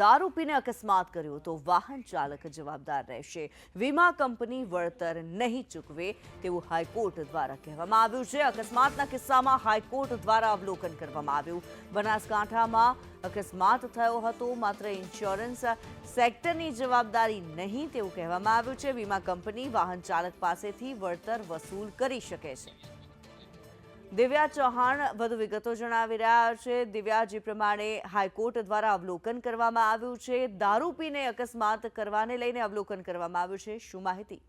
દારૂ પીને અકસ્માત કર્યો તો વાહન ચાલક જવાબદાર રહેશે. વીમા કંપની વળતર નહીં ચૂકવે તેવું હાઈકોર્ટ દ્વારા કહેવામાં આવ્યું છે. અકસ્માતના કિસ્સામાં હાઈકોર્ટ દ્વારા અવલોકન કરવામાં આવ્યું. બનાસકાંઠામાં અકસ્માત થયો હતો, માત્ર ઇન્સ્યોરન્સ સેક્ટરની જવાબદારી નહીં તેવું કહેવામાં આવ્યું છે. વીમા કંપની વાહન ચાલક પાસેથી વળતર વસૂલ કરી શકે છે. દિવ્યા ચૌહાણ વધુ વિગતો જણાવી રહ્યા છે. દિવ્યા જે પ્રમાણે હાઈકોર્ટ દ્વારા અવલોકન કરવામાં આવ્યું છે. દારૂ પીને અકસ્માત કરવાને લઈને અવલોકન કરવામાં આવ્યું છે. શું માહિતી?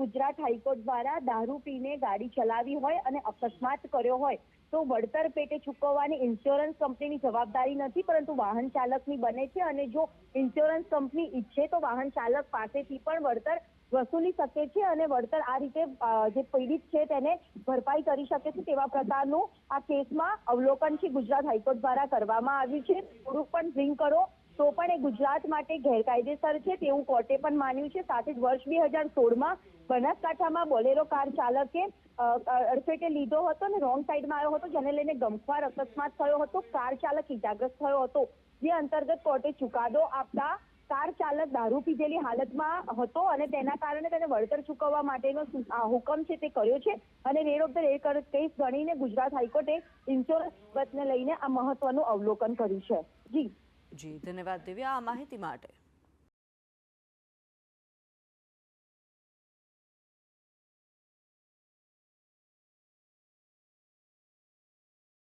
ગુજરાત હાઈકોર્ટ દ્વારા દારૂ પીને ગાડી ચલાવી હોય અને અકસ્માત કર્યો હોય તો વળતર પેટે ચૂકવવાની ઇન્સ્યોરન્સ કંપનીની જવાબદારી નથી, પરંતુ વાહન ચાલકની બને છે. અને જો ઇન્સ્યોરન્સ કંપની ઈચ્છે તો વાહન ચાલક પાસેથી પણ વળતર વસૂલી શકે છે અને વળતર આ રીતે જે પીડિત છે તેને ભરપાઈ કરી શકે છે તેવા પ્રકારનું આ કેસમાં અવલોકન છે ગુજરાત હાઈકોર્ટ દ્વારા કરવામાં આવ્યું છે. થોડુંક પણ ડ્રિંક કરો તો પણ એ ગુજરાત માટે ગેરકાયદેસર છે તેવું કોર્ટે પણ માન્યું છે. સાથે જ વર્ષ બે હજાર સોળમાં બનાસકાંઠામાં બોલેરો કાર ચાલકે અડફેટે લીધો હતો અને રોંગ સાઈડમાં આવ્યો હતો, જેને લઈને ગમખ્વાર અકસ્માત થયો હતો. કાર ચાલક ઇજાગ્રસ્ત થયો હતો. જે અંતર્ગત કોર્ટે ચુકાદો આપતા કાર ચાલક દારૂ પીધેલી હાલતમાં હતો અને તેના કારણે તેને વળતર ચૂકવવા માટેનો હુકમ છે તે કર્યો છે અને raid of the raid case ગણીને ગુજરાત હાઈકોર્ટે ઇન્સ્યોરન્સ બાબતને લઈને આ મહત્વનું અવલોકન કર્યું છે. જી. જી, ધન્યવાદ દિવ્યા આ માહિતી માટે.